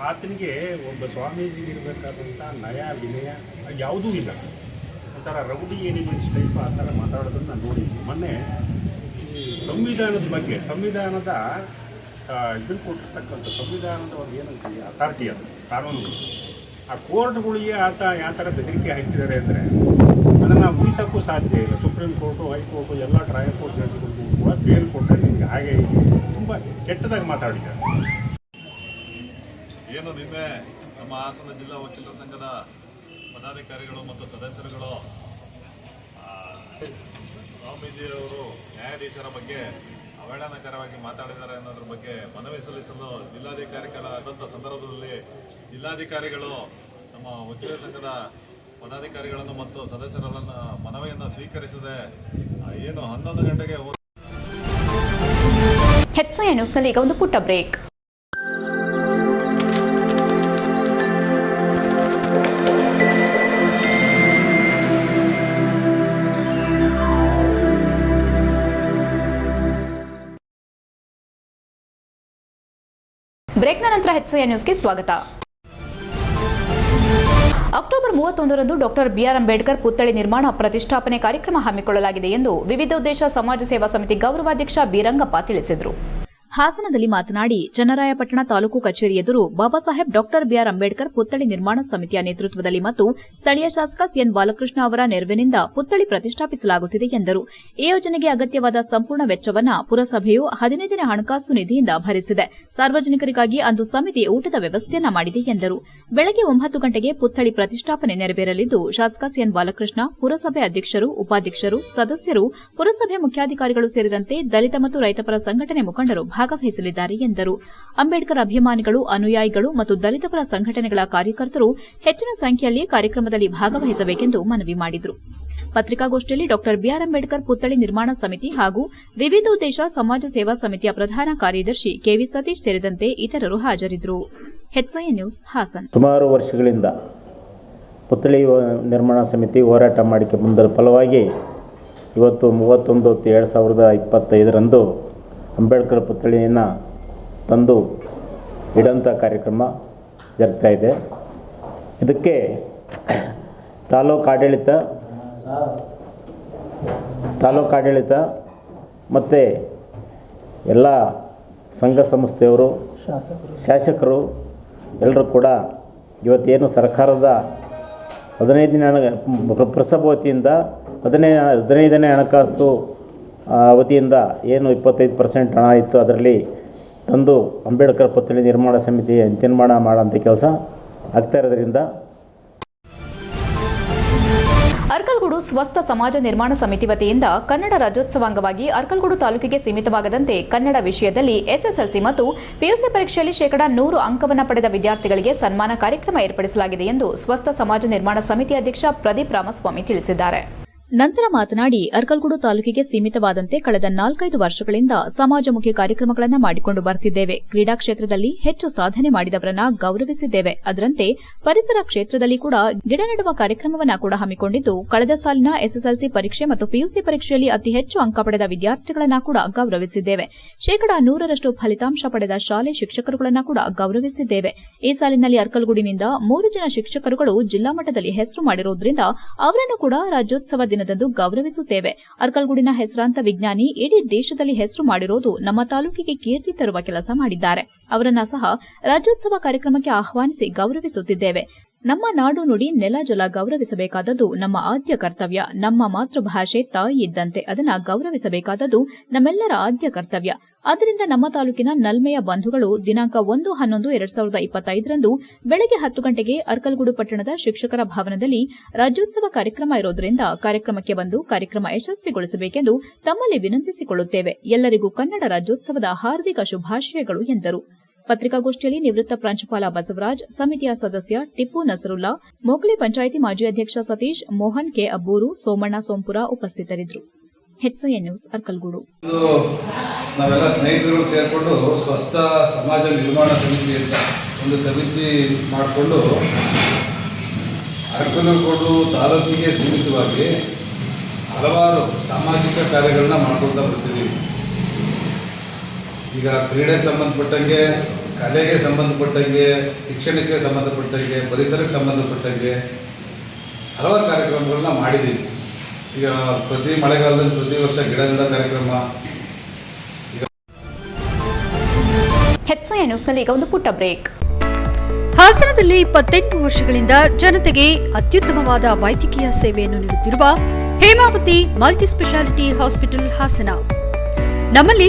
ಆತನಿಗೆ ಒಬ್ಬ ಸ್ವಾಮೀಜಿ ಇರಬೇಕಾದಂಥ ನಯ, ವಿನಯ ಯಾವುದೂ ಇಲ್ಲ. ಒಂಥರ ರೌಡಿ ಎಲಿಮೆಂಟ್ಸ್ ಟೈಪ್ ಆ ಥರ ಮಾತಾಡೋದನ್ನು ನಾನು ನೋಡಿದ್ದೀನಿ ಮೊನ್ನೆ ಈ ಸಂವಿಧಾನದ ಬಗ್ಗೆ, ಸಂವಿಧಾನದ ಇದನ್ನು ಕೊಟ್ಟಿರ್ತಕ್ಕಂಥ ಸಂವಿಧಾನದ ಒಂದು ಏನಂತೀವಿ ಅಥಾರಿಟಿ ಅದು ಕಾನೂನುಗಳು ಆ ಕೋರ್ಟ್ಗಳಿಗೆ ಆತ ಯಾವ ಥರ ಬೆದರಿಕೆ ಹಾಕಿದ್ದಾರೆ ಅಂದರೆ ಅದನ್ನು ಉಳಿಸೋಕ್ಕೂ ಸಾಧ್ಯ ಇಲ್ಲ. ಸುಪ್ರೀಂ ಕೋರ್ಟು, ಹೈಕೋರ್ಟು, ಎಲ್ಲ ಟ್ರಯಲ್ ಕೋರ್ಟ್ ಕೂಡ ಬೇಲ್ ಕೊಟ್ಟರೆ ನಿಮಗೆ ಹೀಗೆ ತುಂಬ ಕೆಟ್ಟದಾಗಿ ಮಾತಾಡಿದ್ದಾರೆ. ಏನು ನಿನ್ನೆ ನಮ್ಮ ಹಾಸನ ಜಿಲ್ಲಾ ವಕೀಲರ ಸಂಘದ ಪದಾಧಿಕಾರಿಗಳು ಮತ್ತು ಸದಸ್ಯರುಗಳು ಸ್ವಾಮೀಜಿಯವರು, ನ್ಯಾಯಾಧೀಶರ ಬಗ್ಗೆ ಅವಹೇಳನಕರವಾಗಿ ಮಾತಾಡಿದ್ದಾರೆ ಅನ್ನೋದ್ರ ಬಗ್ಗೆ ಮನವಿ ಸಲ್ಲಿಸಲು ಜಿಲ್ಲಾಧಿಕಾರಿಗಳಾದಂಥ ಸಂದರ್ಭದಲ್ಲಿ ಜಿಲ್ಲಾಧಿಕಾರಿಗಳು ನಮ್ಮ ವಕೀಲ ಸಂಘದ ಪದಾಧಿಕಾರಿಗಳನ್ನು ಮತ್ತು ಸದಸ್ಯರನ್ನು ಮನವಿಯನ್ನು ಸ್ವೀಕರಿಸದೆ ಏನು ಹನ್ನೊಂದು ಗಂಟೆಗೆ ಹೆಚ್ಐ ನ್ಯೂಸ್ನಲ್ಲಿ ಈಗ ಒಂದು ಪುಟ್ಟ ಬ್ರೇಕ್ ಬ್ರೇಕ್ನ ನಂತರ ಹೆಚ್ಐ ನ್ಯೂಸ್ಗೆ ಸ್ವಾಗತ. ಅಕ್ಟೋಬರ್ ಮೂವತ್ತೊಂದರಂದು ಡಾಕ್ಟರ್ ಬಿಆರ್ ಅಂಬೇಡ್ಕರ್ ಪುತ್ಥಳಿ ನಿರ್ಮಾಣ ಪ್ರತಿಷ್ಠಾಪನೆ ಕಾರ್ಯಕ್ರಮ ಹಮ್ಮಿಕೊಳ್ಳಲಾಗಿದೆ ಎಂದು ವಿವಿಧ ಉದ್ದೇಶ ಸಮಾಜ ಸೇವಾ ಸಮಿತಿ ಗೌರವಾಧ್ಯಕ್ಷ ಬಿರಂಗಪ್ಪ ತಿಳಿಸಿದರು. ಹಾಸನದಲ್ಲಿ ಮಾತನಾಡಿ, ಚನ್ನರಾಯಪಟ್ಟಣ ತಾಲೂಕು ಕಚೇರಿ ಎದುರು ಬಾಬಾ ಸಾಹೇಬ್ ಡಾಕ್ಟರ್ ಬಿಆರ್ ಅಂಬೇಡ್ಕರ್ ಪುತ್ಥಳಿ ನಿರ್ಮಾಣ ಸಮಿತಿಯ ನೇತೃತ್ವದಲ್ಲಿ ಮತ್ತು ಸ್ಥಳೀಯ ಶಾಸಕ ಸಿಎನ್ ಬಾಲಕೃಷ್ಣ ಅವರ ನೆರವಿನಿಂದ ಪುತ್ಥಳಿ ಪ್ರತಿಷ್ಠಾಪಿಸಲಾಗುತ್ತಿದೆ ಎಂದರು. ಈ ಯೋಜನೆಗೆ ಅಗತ್ಯವಾದ ಸಂಪೂರ್ಣ ವೆಚ್ಚವನ್ನು ಪುರಸಭೆಯು ಹದಿನೈದನೇ ಹಣಕಾಸು ನಿಧಿಯಿಂದ ಭರಿಸಿದೆ. ಸಾರ್ವಜನಿಕರಿಗಾಗಿ ಅಂದು ಸಮಿತಿ ಊಟದ ವ್ಯವಸ್ಥೆಯನ್ನ ಮಾಡಿದೆ ಎಂದರು. ಬೆಳಗ್ಗೆ ಒಂಬತ್ತು ಗಂಟೆಗೆ ಪುತ್ಥಳಿ ಪ್ರತಿಷ್ಠಾಪನೆ ನೆರವೇರಲಿದ್ದು, ಶಾಸಕ ಸಿಎನ್ ಬಾಲಕೃಷ್ಣ, ಪುರಸಭೆ ಅಧ್ಯಕ್ಷರು, ಉಪಾಧ್ಯಕ್ಷರು, ಸದಸ್ಯರು, ಪುರಸಭೆ ಮುಖ್ಯಾಧಿಕಾರಿಗಳು ಸೇರಿದಂತೆ ದಲಿತ ಮತ್ತು ರೈತಪರ ಸಂಘಟನೆ ಮುಖಂಡರು ಭಾಗವಹಿಸಲಿದ್ದಾರೆ ಎಂದರು. ಅಂಬೇಡ್ಕರ್ ಅಭಿಮಾನಿಗಳು, ಅನುಯಾಯಿಗಳು ಮತ್ತು ದಲಿತಪರ ಸಂಘಟನೆಗಳ ಕಾರ್ಯಕರ್ತರು ಹೆಚ್ಚಿನ ಸಂಖ್ಯೆಯಲ್ಲಿ ಕಾರ್ಯಕ್ರಮದಲ್ಲಿ ಭಾಗವಹಿಸಬೇಕೆಂದು ಮನವಿ ಮಾಡಿದರು. ಪತ್ರಿಕಾಗೋಷ್ಠಿಯಲ್ಲಿ ಡಾ. ಬಿಆರ್ ಅಂಬೇಡ್ಕರ್ ಪುತ್ಥಳಿ ನಿರ್ಮಾಣ ಸಮಿತಿ ಹಾಗೂ ವಿವಿಧೋದ್ದೇಶ ಸಮಾಜ ಸೇವಾ ಸಮಿತಿಯ ಪ್ರಧಾನ ಕಾರ್ಯದರ್ಶಿ ಕೆವಿ ಸತೀಶ್ ಸೇರಿದಂತೆ ಇತರರು ಹಾಜರಿದ್ದರು. ನ್ಯೂಸ್, ಹಾಸನ್. ಸುಮಾರು ವರ್ಷಗಳಿಂದ ಪುತ್ಥಳಿ ನಿರ್ಮಾಣ ಸಮಿತಿ ಹೋರಾಟ ಮಾಡಿಕೆ ಬಂದ ಫಲವಾಗಿ ಇವತ್ತು ಮೂವತ್ತೊಂದು ಎರಡು ಸಾವಿರದ ಇಪ್ಪತ್ತೈದರಂದು ಅಂಬೇಡ್ಕರ್ ಪುತ್ಥಳಿಯನ್ನು ತಂದು ಇಡೋಂಥ ಕಾರ್ಯಕ್ರಮ ಜರುಗ್ತಾ ಇದೆ. ಇದಕ್ಕೆ ತಾಲೂಕು ಆಡಳಿತ ತಾಲೂಕು ಆಡಳಿತ ಮತ್ತು ಎಲ್ಲ ಸಂಘ ಸಂಸ್ಥೆಯವರು, ಶಾಸಕರು ಎಲ್ಲರೂ ಕೂಡ ಇವತ್ತೇನು ಸರ್ಕಾರದ ಹದಿನೈದನೇ ಹಣ ಪ್ರಸಭ ವತಿಯಿಂದ ಹದಿನೈದು ಹದಿನೈದನೇ ಹಣಕಾಸು ವತಿಯಿಂದ ಏನು ಇಪ್ಪತ್ತೈದು ಪರ್ಸೆಂಟ್ ಹಣ ಇತ್ತು, ಅದರಲ್ಲಿ ತಂದು ಅಂಬೇಡ್ಕರ್ ಪುತ್ಥಳಿ ನಿರ್ಮಾಣ ಸಮಿತಿ ನಿರ್ಮಾಣ ಮಾಡೋಂಥ ಕೆಲಸ ಆಗ್ತಾ ಇರೋದ್ರಿಂದ ಅರ್ಕಲ್ಗೂಡು ಸ್ವಸ್ಥ ಸಮಾಜ ನಿರ್ಮಾಣ ಸಮಿತಿ ವತಿಯಿಂದ ಕನ್ನಡ ರಾಜ್ಯೋತ್ಸವ ಅಂಗವಾಗಿ ಅರ್ಕಲ್ಗೂಡು ತಾಲೂಕಿಗೆ ಸೀಮಿತವಾಗದಂತೆ ಕನ್ನಡ ವಿಷಯದಲ್ಲಿ ಎಸ್ಎಸ್ಎಲ್ಸಿ ಮತ್ತು ಪಿಯುಸಿ ಪರೀಕ್ಷೆಯಲ್ಲಿ ಶೇಕಡಾ ನೂರು ಅಂಕವನ್ನು ಪಡೆದ ವಿದ್ಯಾರ್ಥಿಗಳಿಗೆ ಸನ್ಮಾನ ಕಾರ್ಯಕ್ರಮ ಏರ್ಪಡಿಸಲಾಗಿದೆ ಎಂದು ಸ್ವಸ್ಥ ಸಮಾಜ ನಿರ್ಮಾಣ ಸಮಿತಿ ಅಧ್ಯಕ್ಷ ಪ್ರದೀಪ್ ರಾಮಸ್ವಾಮಿ ತಿಳಿಸಿದ್ದಾರೆ. ನಂತರ ಮಾತನಾಡಿ, ಅರ್ಕಲ್ಗೂಡು ತಾಲೂಕಿಗೆ ಸೀಮಿತವಾದಂತೆ ಕಳೆದ ನಾಲ್ಕೈದು ವರ್ಷಗಳಿಂದ ಸಮಾಜಮುಖಿ ಕಾರ್ಯಕ್ರಮಗಳನ್ನು ಮಾಡಿಕೊಂಡು ಬರ್ತಿದ್ದೇವೆ. ಕ್ರೀಡಾ ಕ್ಷೇತ್ರದಲ್ಲಿ ಹೆಚ್ಚು ಸಾಧನೆ ಮಾಡಿದವರನ್ನ ಗೌರವಿಸಿದ್ದೇವೆ. ಅದರಂತೆ ಪರಿಸರ ಕ್ಷೇತ್ರದಲ್ಲಿ ಕೂಡ ಗಿಡ ನೆಡುವ ಕಾರ್ಯಕ್ರಮವನ್ನ ಕೂಡ ಹಮ್ಮಿಕೊಂಡಿದ್ದು, ಕಳೆದ ಸಾಲಿನ ಎಸ್ಎಸ್ಎಲ್ಸಿ ಪರೀಕ್ಷೆ ಮತ್ತು ಪಿಯುಸಿ ಪರೀಕ್ಷೆಯಲ್ಲಿ ಅತಿ ಹೆಚ್ಚು ಅಂಕ ಪಡೆದ ವಿದ್ಯಾರ್ಥಿಗಳನ್ನ ಕೂಡ ಗೌರವಿಸಿದ್ದೇವೆ. ಶೇಕಡಾ ನೂರರಷ್ಟು ಫಲಿತಾಂಶ ಪಡೆದ ಶಾಲೆ ಶಿಕ್ಷಕರುಗಳನ್ನ ಕೂಡ ಗೌರವಿಸಿದ್ದೇವೆ. ಈ ಸಾಲಿನಲ್ಲಿ ಅರ್ಕಲ್ಗೂಡಿನಿಂದ ಮೂರು ಜನ ಶಿಕ್ಷಕರುಗಳು ಜಿಲ್ಲಾ ಮಟ್ಟದಲ್ಲಿ ಹೆಸರು ಮಾಡಿರುವುದರಿಂದ ಅವರನ್ನು ಕೂಡ ರಾಜ್ಯೋತ್ಸವ ದಿನದಂದು ಗೌರವಿಸುತ್ತೇವೆ. ಅರ್ಕಲ್ಗುಡಿನ ಹೆಸರಾಂತ ವಿಜ್ಞಾನಿ ಇಡೀ ದೇಶದಲ್ಲಿ ಹೆಸರು ಮಾಡಿರೋದು ನಮ್ಮ ತಾಲೂಕಿಗೆ ಕೀರ್ತಿ ತರುವ ಕೆಲಸ ಮಾಡಿದ್ದಾರೆ. ಅವರನ್ನ ಸಹ ರಾಜ್ಯೋತ್ಸವ ಕಾರ್ಯಕ್ರಮಕ್ಕೆ ಆಹ್ವಾನಿಸಿ ಗೌರವಿಸುತ್ತಿದ್ದೇವೆ. ನಮ್ಮ ನಾಡು ನುಡಿ ನೆಲ ಜಲ ಗೌರವಿಸಬೇಕಾದದ್ದು ನಮ್ಮ ಆದ್ಯ ಕರ್ತವ್ಯ. ನಮ್ಮ ಮಾತೃಭಾಷೆ ತಾಯಿ ಇದ್ದಂತೆ ಅದನ್ನ ಗೌರವಿಸಬೇಕಾದದ್ದು ನಮ್ಮೆಲ್ಲರ ಆದ್ಯ ಕರ್ತವ್ಯ. ಆದ್ದರಿಂದ ನಮ್ಮ ತಾಲೂಕಿನ ನಲ್ಮೆಯ ಬಂಧುಗಳು ದಿನಾಂಕ ಒಂದು ಹನ್ನೊಂದು ಎರಡ್ ಸಾವಿರದ ಇಪ್ಪತ್ತೈದರಂದು ಬೆಳಗ್ಗೆ ಹತ್ತು ಗಂಟೆಗೆ ಅರ್ಕಲ್ಗೂಡು ಪಟ್ಟಣದ ಶಿಕ್ಷಕರ ಭವನದಲ್ಲಿ ರಾಜ್ಯೋತ್ಸವ ಕಾರ್ಯಕ್ರಮ ಇರೋದರಿಂದ ಕಾರ್ಯಕ್ರಮಕ್ಕೆ ಬಂದು ಕಾರ್ಯಕ್ರಮ ಯಶಸ್ವಿಗೊಳಿಸಬೇಕೆಂದು ತಮ್ಮಲ್ಲಿ ವಿನಂತಿಸಿಕೊಳ್ಳುತ್ತೇವೆ. ಎಲ್ಲರಿಗೂ ಕನ್ನಡ ರಾಜ್ಯೋತ್ಸವದ ಹಾರ್ದಿಕ ಶುಭಾಶಯಗಳು ಎಂದರು. ಪತ್ರಿಕಾಗೋಷ್ಠಿಯಲ್ಲಿ ನಿವೃತ್ತ ಪ್ರಾಂಶುಪಾಲ ಬಸವರಾಜ್, ಸಮಿತಿಯ ಸದಸ್ಯ ಟಿಪ್ಪು ನಸರುಲ್ಲಾ ಮೋಕ್ಲಿ ಪಂಚಾಯಿತಿ ಮಾಜಿ ಅಧ್ಯಕ್ಷ ಸತೀಶ್, ಮೋಹನ್ ಕೆ ಅಬ್ಬೂರು, ಸೋಮಣ್ಣ ಸೋಂಪುರ ಉಪಸ್ಥಿತರಿದ್ದರು. ನ್ಯೂಸ್, ಅರ್ಕಲ್ಗೂಡು. ನಾವೆಲ್ಲ ಸ್ನೇಹಿತರು ಸೇರಿಕೊಂಡು ಸ್ವಸ್ಥ ಸಮಾಜ ನಿರ್ಮಾಣ ಸಮಿತಿ ಅಂತ ಒಂದು ಸಮಿತಿ ಮಾಡಿಕೊಂಡು ಅರಕಲಕೋಡು ತಾಲೂಕಿಗೆ ಸೀಮಿತವಾಗಿ ಹಲವಾರು ಸಾಮಾಜಿಕ ಕಾರ್ಯಗಳನ್ನ ಮಾಡ್ಕೊಳ್ತಾ ಬರ್ತಿದ್ದೀವಿ. ಈಗ ಕ್ರೀಡೆಗೆ ಸಂಬಂಧಪಟ್ಟಂಗೆ ಕಲೆಗೆ ಸಂಬಂಧಪಟ್ಟಂಗೆ ಶಿಕ್ಷಣಕ್ಕೆ ಸಂಬಂಧಪಟ್ಟಂಗೆ ಪರಿಸರಕ್ಕೆ ಸಂಬಂಧಪಟ್ಟಂಗೆ ಹಲವಾರು ಕಾರ್ಯಕ್ರಮಗಳನ್ನ ಮಾಡಿದ್ದೀವಿ ಈಗ ಪ್ರತಿ ಮಳೆಗಾಲದಲ್ಲಿ ಪ್ರತಿ ವರ್ಷ ಗಿಡ ನೆಡ ಕಾರ್ಯಕ್ರಮ ಹೆಚ್ಐಎನ್ ನ್ಯೂಸ್ನಲ್ಲಿ ಈಗ ಒಂದು ಪುಟ್ಟ ಬ್ರೇಕ್ ಹಾಸನದಲ್ಲಿ ಇಪ್ಪತ್ತೆಂಟು ವರ್ಷಗಳಿಂದ ಜನತೆಗೆ ಅತ್ಯುತ್ತಮವಾದ ವೈದ್ಯಕೀಯ ಸೇವೆಯನ್ನು ನೀಡುತ್ತಿರುವ Hemavathi multi speciality hospital Hassan. ನಮ್ಮಲ್ಲಿ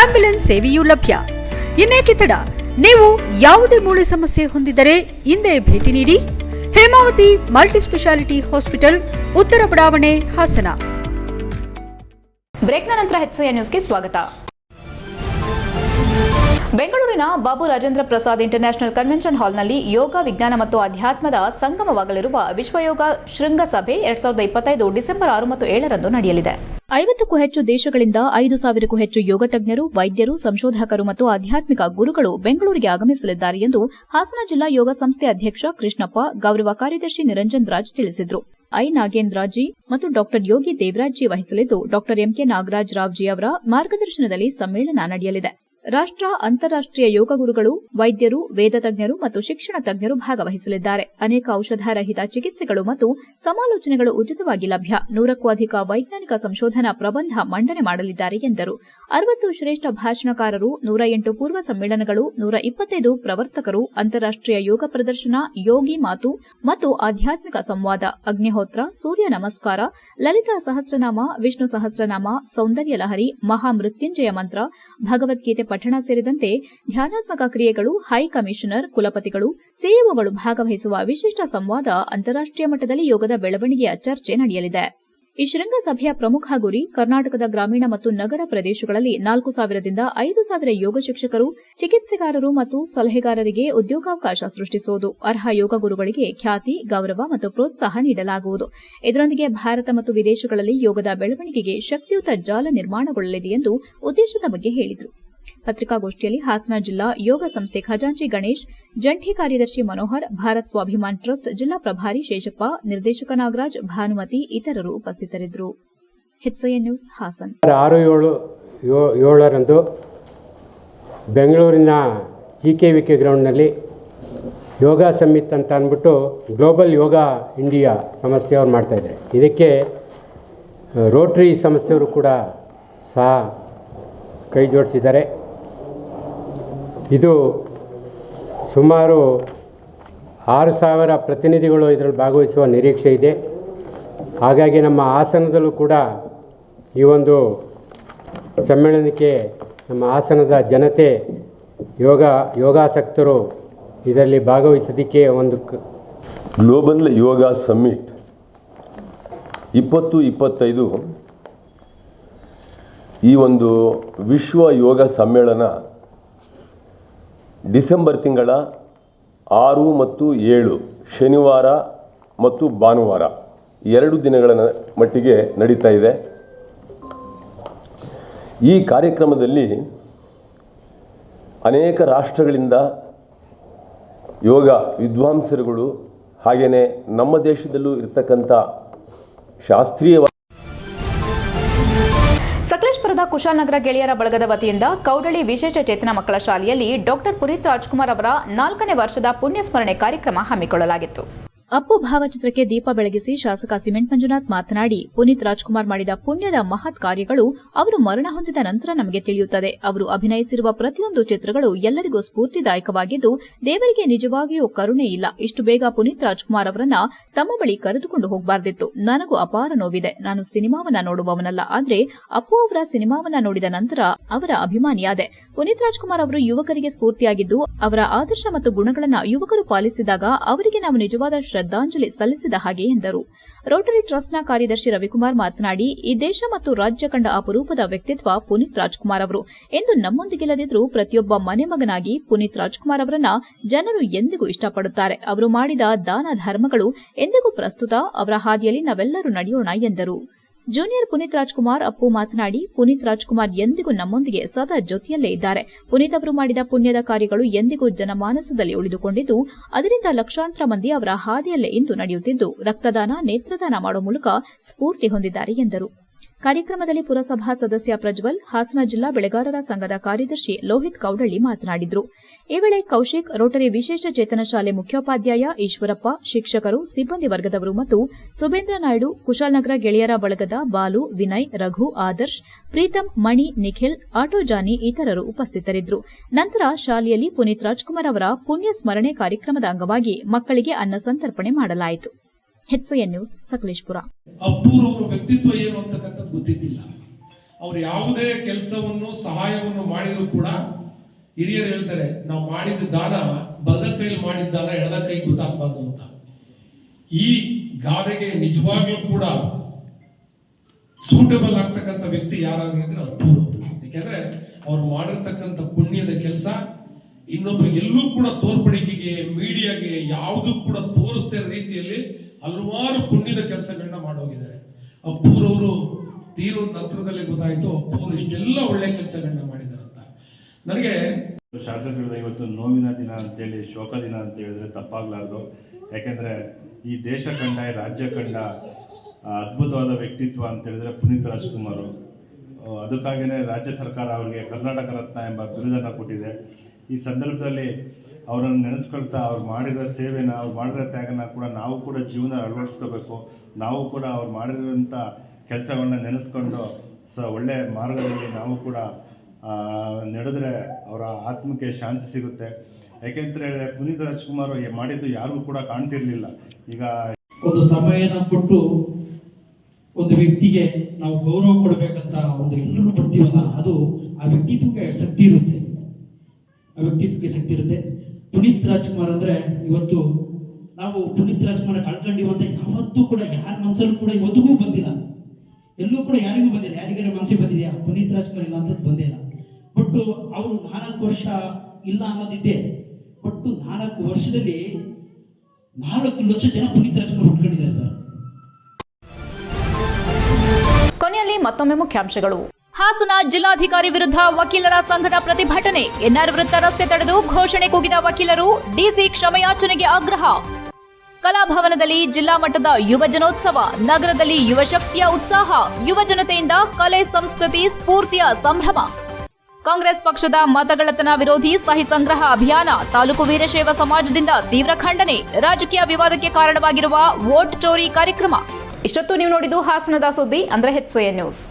ಆಂಬ್ಯುಲೆನ್ಸ್ ಸೇವೆಯೂ ಲಭ್ಯ. ಇನ್ನೇಕೆ ತಡ ನೀವು ಯಾವುದೇ ಮೂಳೆ ಸಮಸ್ಯೆ ಹೊಂದಿದರೆ ಹಿಂದೆ ಭೇಟಿ ನೀಡಿ. ಹೇಮಾವತಿ ಮಲ್ಟಿ ಸ್ಪೆಷಾಲಿಟಿ ಹಾಸ್ಪಿಟಲ್, ಉತ್ತರ ಬಡಾವಣೆ, ಹಾಸನ. ಬ್ರೇಕ್ನ ನಂತರ ಹೆಚ್ಚಿನ ನ್ಯೂಸ್ಗೆ ಸ್ವಾಗತ. ಬೆಂಗಳೂರಿನ ಬಾಬು ರಾಜೇಂದ್ರ ಪ್ರಸಾದ್ ಇಂಟರ್ನ್ಯಾಷನಲ್ ಕನ್ವೆನ್ಷನ್ ಹಾಲ್ನಲ್ಲಿ ಯೋಗ, ವಿಜ್ಞಾನ ಮತ್ತು ಅಧ್ಯಾತ್ಮದ ಸಂಗಮವಾಗಲಿರುವ ವಿಶ್ವಯೋಗ ಶೃಂಗಸಭೆ ಎರಡ್ ಸಾವಿರದ ಇಪ್ಪತ್ತೈದು ಡಿಸೆಂಬರ್ ಆರು ಮತ್ತು ಏಳರಂದು ನಡೆಯಲಿದೆ. ಐವತ್ತಕ್ಕೂ ಹೆಚ್ಚು ದೇಶಗಳಿಂದ ಐದು ಸಾವಿರಕ್ಕೂ ಹೆಚ್ಚು ಯೋಗ ತಜ್ಞರು, ವೈದ್ಯರು, ಸಂಶೋಧಕರು ಮತ್ತು ಆಧ್ಯಾತ್ಮಿಕ ಗುರುಗಳು ಬೆಂಗಳೂರಿಗೆ ಆಗಮಿಸಲಿದ್ದಾರೆ ಎಂದು ಹಾಸನ ಜಿಲ್ಲಾ ಯೋಗ ಸಂಸ್ಥೆ ಅಧ್ಯಕ್ಷ ಕೃಷ್ಣಪ್ಪ, ಗೌರವ ಕಾರ್ಯದರ್ಶಿ ನಿರಂಜನ್ ರಾಜ್ ತಿಳಿಸಿದರು. ಐ. ನಾಗೇಂದ್ರಾಜಿ ಮತ್ತು ಡಾಕ್ಟರ್ ಯೋಗಿ ದೇವರಾಜ್ಜಿ ವಹಿಸಲಿದ್ದು ಡಾಕ್ಟರ್ ಎಂಕೆ ನಾಗರಾಜ್ ರಾವ್ಜಿ ಅವರ ಮಾರ್ಗದರ್ಶನದಲ್ಲಿ ಸಮ್ಮೇಳನ ನಡೆಯಲಿದೆ. ರಾಷ್ಟ್ರ ಅಂತಾರಾಷ್ಟೀಯ ಯೋಗ ಗುರುಗಳು, ವೈದ್ಯರು, ವೇದ ತಜ್ಞರು ಮತ್ತು ಶಿಕ್ಷಣ ತಜ್ಞರು ಭಾಗವಹಿಸಲಿದ್ದಾರೆ. ಅನೇಕ ಔಷಧರಹಿತ ಚಿಕಿತ್ಸೆಗಳು ಮತ್ತು ಸಮಾಲೋಚನೆಗಳು ಉಚಿತವಾಗಿ ಲಭ್ಯ. ನೂರಕ್ಕೂ ಅಧಿಕ ವೈಜ್ಞಾನಿಕ ಸಂಶೋಧನಾ ಪ್ರಬಂಧ ಮಂಡನೆ ಮಾಡಲಿದ್ದಾರೆ ಎಂದರು. ಅರವತ್ತು ಶ್ರೇಷ್ಠ ಭಾಷಣಕಾರರು, ನೂರ ಎಂಟು ಪೂರ್ವ ಸಮ್ಮೇಳನಗಳು, ನೂರ ಇಪ್ಪತ್ತೈದು ಪ್ರವರ್ತಕರು ಅಂತಾರಾಷ್ಟೀಯ ಯೋಗ ಪ್ರದರ್ಶನ, ಯೋಗಿ ಮಾತು ಮತ್ತು ಆಧ್ಯಾತ್ಮಿಕ ಸಂವಾದ, ಅಗ್ನಿಹೋತ್ರ, ಸೂರ್ಯ ನಮಸ್ಕಾರ, ಲಲಿತಾ ಸಹಸ್ರನಾಮ, ವಿಷ್ಣು ಸಹಸ್ರನಾಮ, ಸೌಂದರ್ಯ ಲಹರಿ ಮಹಾಮೃತ್ಯುಂಜಯ ಮಂತ್ರ, ಭಗವದ್ಗೀತೆ ಪಠಣ ಸೇರಿದಂತೆ ಧ್ಯಾನಾತ್ಮಕ ಕ್ರಿಯೆಗಳು, ಹೈ ಕಮಿಷನರ್, ಕುಲಪತಿಗಳು, ಸಿಇಒಗಳು ಭಾಗವಹಿಸುವ ವಿಶಿಷ್ಟ ಸಂವಾದ ಅಂತಾರಾಷ್ಟೀಯ ಮಟ್ಟದಲ್ಲಿ ಯೋಗದ ಬೆಳವಣಿಗೆಯ ಚರ್ಚೆ ನಡೆಯಲಿದೆ. ಈ ಶೃಂಗಸಭೆಯ ಪ್ರಮುಖ ಗುರಿ ಕರ್ನಾಟಕದ ಗ್ರಾಮೀಣ ಮತ್ತು ನಗರ ಪ್ರದೇಶಗಳಲ್ಲಿ ನಾಲ್ಕು ಸಾವಿರದಿಂದ ಐದು ಸಾವಿರ ಯೋಗ ಶಿಕ್ಷಕರು, ಚಿಕಿತ್ಸೆಗಾರರು ಮತ್ತು ಸಲಹೆಗಾರರಿಗೆ ಉದ್ಯೋಗಾವಕಾಶ ಸೃಷ್ಟಿಸುವುದು. ಅರ್ಹ ಯೋಗ ಗುರುಗಳಿಗೆ ಖ್ಯಾತಿ, ಗೌರವ ಮತ್ತು ಪ್ರೋತ್ಸಾಹ ನೀಡಲಾಗುವುದು. ಇದರೊಂದಿಗೆ ಭಾರತ ಮತ್ತು ವಿದೇಶಗಳಲ್ಲಿ ಯೋಗದ ಬೆಳವಣಿಗೆಗೆ ಶಕ್ತಿಯುತ ಜಾಲ ನಿರ್ಮಾಣಗೊಳ್ಳಲಿದೆ ಎಂದು ಉದ್ದೇಶದ ಬಗ್ಗೆ ಹೇಳಿದರು. ಪತ್ರಿಕಾಗೋಷ್ಠಿಯಲ್ಲಿ ಹಾಸನ ಜಿಲ್ಲಾ ಯೋಗ ಸಂಸ್ಥೆ ಖಜಾಂಚಿ ಗಣೇಶ್ ಜಂಟಿ ಕಾರ್ಯದರ್ಶಿ ಮನೋಹರ್, ಭಾರತ್ ಸ್ವಾಭಿಮಾನ್ ಟ್ರಸ್ಟ್ ಜಿಲ್ಲಾ ಪ್ರಭಾರಿ ಶೇಷಪ್ಪ, ನಿರ್ದೇಶಕ ನಾಗರಾಜ್, ಭಾನುಮತಿ ಇತರರು ಉಪಸ್ಥಿತರಿದ್ದರು. ನ್ಯೂಸ್, ಹಾಸನ್. ಆರು ಏಳು ಏಳರಂದು ಬೆಂಗಳೂರಿನ ಜಿ ಕೆ ವಿ ಕೆ ಗ್ರೌಂಡ್ನಲ್ಲಿ ಯೋಗ ಸಮಿತ್ ಅಂತ ಅಂದ್ಬಿಟ್ಟು ಗ್ಲೋಬಲ್ ಯೋಗ ಇಂಡಿಯಾ ಸಂಸ್ಥೆಯವರು ಮಾಡ್ತಾಯಿದ್ದಾರೆ ಇದಕ್ಕೆ ರೋಟ್ರಿ ಸಂಸ್ಥೆಯವರು ಕೂಡ ಸಹ ಕೈ ಜೋಡಿಸಿದ್ದಾರೆ. ಇದು ಸುಮಾರು ಆರು ಸಾವಿರ ಪ್ರತಿನಿಧಿಗಳು ಇದರಲ್ಲಿ ಭಾಗವಹಿಸುವ ನಿರೀಕ್ಷೆ ಇದೆ. ಹಾಗಾಗಿ ನಮ್ಮ ಹಾಸನದಲ್ಲೂ ಕೂಡ ಈ ಒಂದು ಸಮ್ಮೇಳನಕ್ಕೆ ನಮ್ಮ ಹಾಸನದ ಜನತೆ, ಯೋಗ, ಯೋಗಾಸಕ್ತರು ಇದರಲ್ಲಿ ಭಾಗವಹಿಸೋದಕ್ಕೆ ಒಂದು ಗ್ಲೋಬಲ್ ಯೋಗ ಸಮ್ಮಿಟ್ ಇಪ್ಪತ್ತು ಇಪ್ಪತ್ತೈದು ಈ ಒಂದು ವಿಶ್ವ ಯೋಗ ಸಮ್ಮೇಳನ ಡಿಸೆಂಬರ್ ತಿಂಗಳ ಆರು ಮತ್ತು ಏಳು, ಶನಿವಾರ ಮತ್ತು ಭಾನುವಾರ ಎರಡು ದಿನಗಳ ಮಟ್ಟಿಗೆ ನಡೀತಾ ಇದೆ. ಈ ಕಾರ್ಯಕ್ರಮದಲ್ಲಿ ಅನೇಕ ರಾಷ್ಟ್ರಗಳಿಂದ ಯೋಗ ವಿದ್ವಾಂಸರುಗಳು ಹಾಗೆಯೇ ನಮ್ಮ ದೇಶದಲ್ಲೂ ಇರ್ತಕ್ಕಂಥ ಶಾಸ್ತ್ರೀಯ ಕುಶಾಲನಗರ ಗೆಳೆಯರ ಬಳಗದ ವತಿಯಿಂದ ಕೌಡಳಿ ವಿಶೇಷ ಚೇತನ ಮಕ್ಕಳ ಶಾಲೆಯಲ್ಲಿ ಡಾಕ್ಟರ್ ಪುನೀತ್ ರಾಜ್ಕುಮಾರ್ ಅವರ ನಾಲ್ಕನೇ ವರ್ಷದ ಪುಣ್ಯಸ್ಮರಣೆ ಕಾರ್ಯಕ್ರಮ ಹಮ್ಮಿಕೊಳ್ಳಲಾಗಿತ್ತು. ಅಪ್ಪು ಭಾವಚಿತ್ರಕ್ಕೆ ದೀಪ ಬೆಳಗಿಸಿ ಶಾಸಕ ಸಿಮೆಂಟ್ ಮಂಜುನಾಥ್ ಮಾತನಾಡಿ, ಪುನೀತ್ ರಾಜ್ಕುಮಾರ್ ಮಾಡಿದ ಪುಣ್ಯದ ಮಹತ್ ಕಾರ್ಯಗಳು ಅವರು ಮರಣ ಹೊಂದಿದ ನಂತರ ನಮಗೆ ತಿಳಿಯುತ್ತದೆ. ಅವರು ಅಭಿನಯಿಸಿರುವ ಪ್ರತಿಯೊಂದು ಚಿತ್ರಗಳು ಎಲ್ಲರಿಗೂ ಸ್ಫೂರ್ತಿದಾಯಕವಾಗಿದ್ದು, ದೇವರಿಗೆ ನಿಜವಾಗಿಯೂ ಕರುಣೆ ಇಲ್ಲ. ಇಷ್ಟು ಬೇಗ ಪುನೀತ್ ರಾಜ್ಕುಮಾರ್ ಅವರನ್ನ ತಮ್ಮ ಬಳಿ ಕರೆದುಕೊಂಡು ಹೋಗಬಾರ್ದಿತ್ತು. ನನಗೂ ಅಪಾರ ನೋವಿದೆ. ನಾನು ಸಿನಿಮಾವನ್ನ ನೋಡುವವನಲ್ಲ. ಆದ್ರೆ ಅಪ್ಪು ಅವರ ಸಿನಿಮಾವನ್ನ ನೋಡಿದ ನಂತರ ಅವರ ಅಭಿಮಾನಿಯಾದೆ. ಪುನೀತ್ ರಾಜ್ಕುಮಾರ್ ಅವರು ಯುವಕರಿಗೆ ಸ್ಫೂರ್ತಿಯಾಗಿದ್ದು, ಅವರ ಆದರ್ಶ ಮತ್ತು ಗುಣಗಳನ್ನು ಯುವಕರು ಪಾಲಿಸಿದಾಗ ಅವರಿಗೆ ನಾವು ನಿಜವಾದ ಶ್ರದ್ಧಾಂಜಲಿ ಸಲ್ಲಿಸಿದ ಹಾಗೆ ಎಂದರು. ರೋಟರಿ ಟ್ರಸ್ಟ್ನ ಕಾರ್ಯದರ್ಶಿ ರವಿಕುಮಾರ್ ಮಾತನಾಡಿ, ಈ ದೇಶ ಮತ್ತು ರಾಜ್ಯ ಕಂಡ ಅಪರೂಪದ ವ್ಯಕ್ತಿತ್ವ ಪುನೀತ್ ರಾಜ್ಕುಮಾರ್ ಅವರು. ಎಂದು ನಮ್ಮೊಂದಿಗಿಲ್ಲದಿದ್ದರೂ ಪ್ರತಿಯೊಬ್ಬ ಮನೆ ಮಗನಾಗಿ ಪುನೀತ್ ರಾಜ್ಕುಮಾರ್ ಅವರನ್ನ ಜನರು ಎಂದಿಗೂ ಇಷ್ಟಪಡುತ್ತಾರೆ. ಅವರು ಮಾಡಿದ ದಾನ ಧರ್ಮಗಳು ಎಂದಿಗೂ ಪ್ರಸ್ತುತ ಅವರ ಹಾದಿಯಲ್ಲಿ ನಾವೆಲ್ಲರೂ ನಡೆಯೋಣ ಎಂದರು. ಜೂನಿಯರ್ ಪುನೀತ್ ರಾಜ್ಕುಮಾರ್ ಅಪ್ಪು ಮಾತನಾಡಿ, ಪುನೀತ್ ರಾಜ್ಕುಮಾರ್ ಎಂದಿಗೂ ನಮ್ಮೊಂದಿಗೆ ಸದಾ ಜೊತೆಯಲ್ಲೇ ಇದ್ದಾರೆ. ಪುನೀತ್ ಅವರು ಮಾಡಿದ ಪುಣ್ಯದ ಕಾರ್ಯಗಳು ಎಂದಿಗೂ ಜನಮಾನಸದಲ್ಲಿ ಉಳಿದುಕೊಂಡಿದ್ದು, ಅದರಿಂದ ಲಕ್ಷಾಂತರ ಮಂದಿ ಅವರ ಹಾದಿಯಲ್ಲೇ ಇಂದು ನಡೆಯುತ್ತಿದ್ದು, ರಕ್ತದಾನ, ನೇತ್ರದಾನ ಮಾಡುವ ಮೂಲಕ ಸ್ಫೂರ್ತಿ ಹೊಂದಿದ್ದಾರೆ ಎಂದರು. ಕಾರ್ಯಕ್ರಮದಲ್ಲಿ ಪುರಸಭಾ ಸದಸ್ಯ ಪ್ರಜ್ವಲ್, ಹಾಸನ ಜಿಲ್ಲಾ ಬೆಳೆಗಾರರ ಸಂಘದ ಕಾರ್ಯದರ್ಶಿ ಲೋಹಿತ್ ಕೌಡಳ್ಳಿ ಮಾತನಾಡಿದರು. ಈ ವೇಳೆ ಕೌಶಿಕ್, ರೋಟರಿ ವಿಶೇಷ ಚೇತನ ಶಾಲೆ ಮುಖ್ಯೋಪಾಧ್ಯಾಯ ಈಶ್ವರಪ್ಪ, ಶಿಕ್ಷಕರು, ಸಿಬ್ಬಂದಿ ವರ್ಗದವರು ಮತ್ತು ಸುಬೇಂದ್ರ ನಾಯ್ಡು, ಕುಶಾಲನಗರ ಗೆಳೆಯರ ಬಳಗದ ಬಾಲು, ವಿನಯ್, ರಘು, ಆದರ್ಶ್, ಪ್ರೀತಂ, ಮಣಿ, ನಿಖಿಲ್, ಆಟೋ ಜಾನಿ ಇತರರು ಉಪಸ್ಥಿತರಿದ್ದರು. ನಂತರ ಶಾಲೆಯಲ್ಲಿ ಪುನೀತ್ ರಾಜ್ಕುಮಾರ್ ಅವರ ಪುಣ್ಯ ಸ್ಮರಣೆ ಕಾರ್ಯಕ್ರಮದ ಅಂಗವಾಗಿ ಮಕ್ಕಳಿಗೆ ಅನ್ನ ಸಂತರ್ಪಣೆ ಮಾಡಲಾಯಿತು. HN news Sakleshpur. ಅಪ್ಪೂರವರ ವ್ಯಕ್ತಿತ್ವ ಏನು ಅಂತಕ್ಕಂಥದ್ದು ಗೊತ್ತಿದ್ದಿಲ್ಲ. ಅವ್ರು ಯಾವುದೇ ಕೆಲಸವನ್ನು, ಸಹಾಯವನ್ನು ಮಾಡಿದ್ರು ಕೂಡ ಹಿರಿಯರು ಹೇಳ್ತಾರೆ, ನಾವು ಮಾಡಿದ ದಾನ ಬಲದ ಕೈಲಿ ಮಾಡಿದ ದಾನ ಎಡದ ಕೈ ಗೊತ್ತಾಗ್ಬಾರ್ದು ಅಂತ. ಈ ಗಾದೆಗೆ ನಿಜವಾಗ್ಲೂ ಕೂಡ ಸೂಟಬಲ್ ಆಗ್ತಕ್ಕಂಥ ವ್ಯಕ್ತಿ ಯಾರಾದ್ರೂ ಇದ್ರೆ ಅಪ್ಪೂರು ಯಾಕೆಂದ್ರೆ ಅವ್ರು ಮಾಡಿರ್ತಕ್ಕಂಥ ಪುಣ್ಯದ ಕೆಲಸ ಇನ್ನೊಬ್ರು ಎಲ್ಲೂ ಕೂಡ ತೋರ್ಪಡಿಕೆಗೆ ಮೀಡಿಯಾಗೆ ಯಾವುದು ಕೂಡ ತೋರಿಸ್ತೇ ರೀತಿಯಲ್ಲಿ ಹಲವಾರು ಪುಣ್ಯದ ಕೆಲಸಗಳನ್ನ ಮಾಡೋಗಿದ್ದಾರೆ ಅಪ್ಪೂರವರು ತೀರು ನಂತರದಲ್ಲಿ ಗೊತ್ತಾಯ್ತು, ಅಪ್ಪೂರು ಇಷ್ಟೆಲ್ಲ ಒಳ್ಳೆ ಕೆಲಸಗಳನ್ನ ಮಾಡಿದ್ದಾರೆ ಅಂತ. ನನಗೆ ಶಾಸಕರು ಇವತ್ತು ನೋವಿನ ದಿನ ಅಂತೇಳಿ, ಶೋಕ ದಿನ ಅಂತ ಹೇಳಿದ್ರೆ ತಪ್ಪಾಗ್ಲಾರ್ದು. ಯಾಕೆಂದ್ರೆ ಈ ದೇಶ ಕಂಡ, ಈ ರಾಜ್ಯ ಕಂಡ ಅದ್ಭುತವಾದ ವ್ಯಕ್ತಿತ್ವ ಅಂತ ಹೇಳಿದ್ರೆ ಪುನೀತ್ ರಾಜ್ಕುಮಾರ್ ಅದಕ್ಕಾಗಿಯೇ ರಾಜ್ಯ ಸರ್ಕಾರ ಅವರಿಗೆ ಕರ್ನಾಟಕ ರತ್ನ ಎಂಬ ಬಿರುದನ್ನು ಕೊಟ್ಟಿದೆ. ಈ ಸಂದರ್ಭದಲ್ಲಿ ಅವರನ್ನು ನೆನೆಸ್ಕೊಳ್ತಾ ಅವ್ರು ಮಾಡಿರೋ ಸೇವೆನ, ಅವ್ರು ಮಾಡಿರೋ ತ್ಯಾಗನ ಕೂಡ ನಾವು ಕೂಡ ಜೀವನ ಅಳವಡಿಸ್ಕೋಬೇಕು. ನಾವು ಕೂಡ ಅವ್ರು ಮಾಡಿರೋಂಥ ಕೆಲಸಗಳನ್ನ ನೆನೆಸ್ಕೊಂಡು ಸ ಒಳ್ಳೆ ಮಾರ್ಗದಲ್ಲಿ ನಾವು ಕೂಡ ನಡೆದ್ರೆ ಅವರ ಆತ್ಮಕ್ಕೆ ಶಾಂತಿ ಸಿಗುತ್ತೆ. ಯಾಕೆಂದ್ರೆ ಪುನೀತ್ ರಾಜ್ಕುಮಾರ್ ಮಾಡಿದ್ದು ಯಾರಿಗೂ ಕೂಡ ಕಾಣ್ತಿರ್ಲಿಲ್ಲ. ಈಗ ಒಂದು ಸಮಯನ ಕೊಟ್ಟು ಒಂದು ವ್ಯಕ್ತಿಗೆ ನಾವು ಗೌರವ ಕೊಡಬೇಕಂತ ಒಂದು ಎಲ್ಲರೂ ಬರ್ತೀವಲ್ಲ ಅದು ಆ ವ್ಯಕ್ತಿತ್ವಕ್ಕೆ ಶಕ್ತಿ ಇರುತ್ತೆ. ಆ ವ್ಯಕ್ತಿತ್ವಕ್ಕೆ ಶಕ್ತಿ ಇರುತ್ತೆ. ಪುನೀತ್ ರಾಜ್ಕುಮಾರ್ ಅಂದ್ರೆ ಇವತ್ತು ನಾವು ಪುನೀತ್ ರಾಜ್ಕುಮಾರ್ ಕಳ್ಕೊಂಡಿವ ಅಂತ ಯಾವತ್ತೂ ಕೂಡ ಯಾರ ಮನಸ್ಸಲ್ಲೂ ಕೂಡ ಇವತ್ತಿಗೂ ಬಂದಿಲ್ಲ. ಎಲ್ಲೂ ಕೂಡ ಯಾರಿಗೂ ಬಂದಿಲ್ಲ. ಯಾರಿಗಾರ ಮನಸ್ಸಿಗೆ ಬಂದಿದೆಯಾ? ಪುನೀತ್ ರಾಜ್ಕುಮಾರ್ ಇಲ್ಲ ಅಂತ ಬಂದಿಲ್ಲ ಬಟ್ ಅವರು ನಾಲ್ಕು ವರ್ಷ ಇಲ್ಲ ಅನ್ನೋದಿದ್ದೆ. ಬಟ್ ನಾಲ್ಕು ವರ್ಷದಲ್ಲಿ ನಾಲ್ಕು ಲಕ್ಷ ಜನ ಪುನೀತ್ ರಾಜ್ಕುಮಾರ್ ಹುಟ್ಕೊಂಡಿದ್ದಾರೆ ಸರ್. ಕೊನೆಯಲ್ಲಿ ಮತ್ತೊಮ್ಮೆ ಮುಖ್ಯಾಂಶಗಳು. ಹಾಸನ ಜಿಲ್ಲಾಧಿಕಾರಿ ವಿರುದ್ಧ ವಕೀಲರ ಸಂಘದ ಪ್ರತಿಭಟನೆ. ಎನ್ಆರ್ ವೃತ್ತ ರಸ್ತೆ ತಡೆದು ಘೋಷಣೆ ಕೂಗಿದ ವಕೀಲರು ಡಿಸಿ ಕ್ಷಮೆಯಾಚನೆಗೆ ಆಗ್ರಹ. ಕಲಾಭವನದಲ್ಲಿ ಜಿಲ್ಲಾ ಮಟ್ಟದ ಯುವ ಜನೋತ್ಸವ, ನಗರದಲ್ಲಿ ಯುವಶಕ್ತಿಯ ಉತ್ಸಾಹ, ಯುವ ಜನತೆಯಿಂದ ಕಲೆ, ಸಂಸ್ಕೃತಿ, ಸ್ಫೂರ್ತಿಯ ಸಂಭ್ರಮ. ಕಾಂಗ್ರೆಸ್ ಪಕ್ಷದ ಮತಗಳತನ ವಿರೋಧಿ ಸಹಿ ಸಂಗ್ರಹ ಅಭಿಯಾನ, ತಾಲೂಕು ವೀರಶೈವ ಸಮಾಜದಿಂದ ತೀವ್ರ ಖಂಡನೆ, ರಾಜಕೀಯ ವಿವಾದಕ್ಕೆ ಕಾರಣವಾಗಿರುವ ವೋಟ್ ಚೋರಿ ಕಾರ್ಯಕ್ರಮ. ಇಷ್ಟೊತ್ತು ನೀವು ನೋಡಿದ್ದು ಹಾಸನದ ಸುದ್ದಿ, ಅಂದ್ರೆ ಹೆಚ್ಸೆಯ ನ್ಯೂಸ್